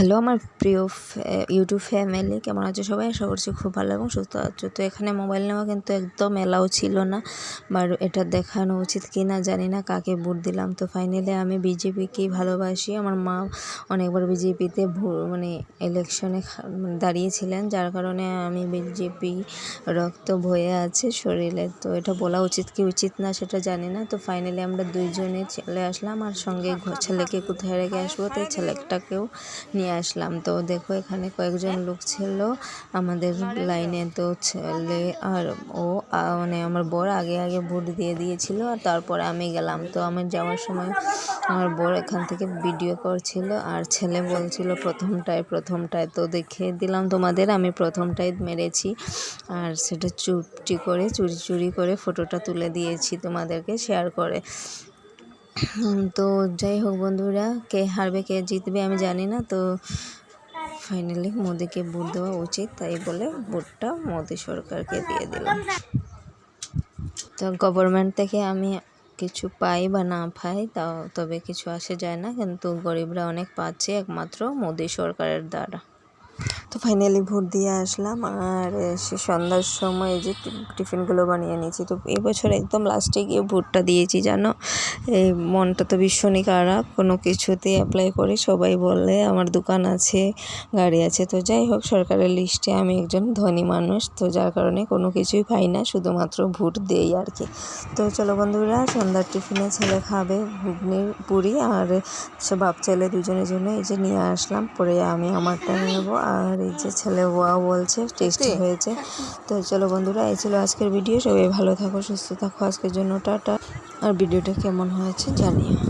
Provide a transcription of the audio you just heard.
Hello, আমার প্রিয় YouTube family. কেমন আছো সবাই? আশা করছি খুব ভালো এবং সুস্থ আছো। তো এখানে মোবাইল নেওয়া কিন্তু একদম এলাও ছিল না, বা এটা দেখানো উচিত কি না জানি না, কাকে ভোট দিলাম? তো ফাইনালি আমি বিজেপিকেই ভালোবাসি। আমার মা অনেকবার বিজেপিতে মানে ইলেকশনে দাঁড়িয়েছিলেন, যার কারণে আমি বিজেপি রক্ত বয়ে আছে শরীরে। তো এটা বলা উচিত কি উচিত না সেটা জানি না। তো ফাইনালি আমরা দুইজনে চলে আসলাম, আর সঙ্গে ছেলেকে কোথায় রেখে আসব? তো ছেলেটাকেও নিয়ে আসলাম। তো দেখো এখানে কয়েকজন লোক ছিল আমাদের লাইনে তো ছেলে আর ও মানে আমার বর আগে আগে ভোট দিয়ে দিয়েছিল আর তারপরে আমি গেলাম। তো আমি যাওয়ার সময় আমার বর এখান থেকে ভিডিও করছিল আর ছেলে বলছিল প্রথমটায় প্রথমটায় তো দেখে দিলাম তোমাদের, আমি প্রথমটাই মেরেছি। আর সেটা চুপটি করে, চুরি চুরি করে ফটোটা তুলে দিয়েছি তোমাদেরকে শেয়ার করে। তো যাই হোক বন্ধুরা, কে হারবে, কে জিতবে আমি জানি না, তো ফাইনালি মোদিকে ভোট দেওয়া উচিত, তাই বলে ভোটটা মোদি সরকারকে দিয়ে দিলাম। তো গভর্নমেন্ট থেকে আমি কিছু পাই বা না পাই, তাও তবে কিছু আসে যায় না, কিন্তু গরিবরা অনেক পাচ্ছে, একমাত্র মোদি সরকারের দ্বারা। তো ফাইনালি ভোট দিয়ে আসলাম। আর সে সন্ধ্যার সময় যে টিফিনগুলো বানিয়ে নিয়েছি। তো এবছর একদম লাস্টে গিয়ে ভোটটা দিয়েছি, জানো? এই মনটা তো ভীষণই খারাপ। কোনো কিছুতেই অ্যাপ্লাই করে সবাই বলে, আমার দোকান আছে, গাড়ি আছে। তো যাই হোক, সরকারের লিস্টে আমি একজন ধনী মানুষ। তো যার কারণে কোনো কিছুই পাই না, শুধুমাত্র ভোট দেই আর কি। তো চলো বন্ধুরা, সন্ধ্যার টিফিনে ছেলে খাবে ঘুগনি পুরি। আর, সে বাপ ছেলে দুজনের জন্য এই যে নিয়ে আসলাম। পরে আমি আমারটা নেব। আর এই যে ছেলে ওয়া বলছে টেস্টি হয়েছে। তো চলো বন্ধুরা এই ছিল আজকের ভিডিও সবাই ভালো থাকো সুস্থ থাকো। আজকের জন্য টাটা। আর ভিডিওটা কেমন হয়েছে জানিও।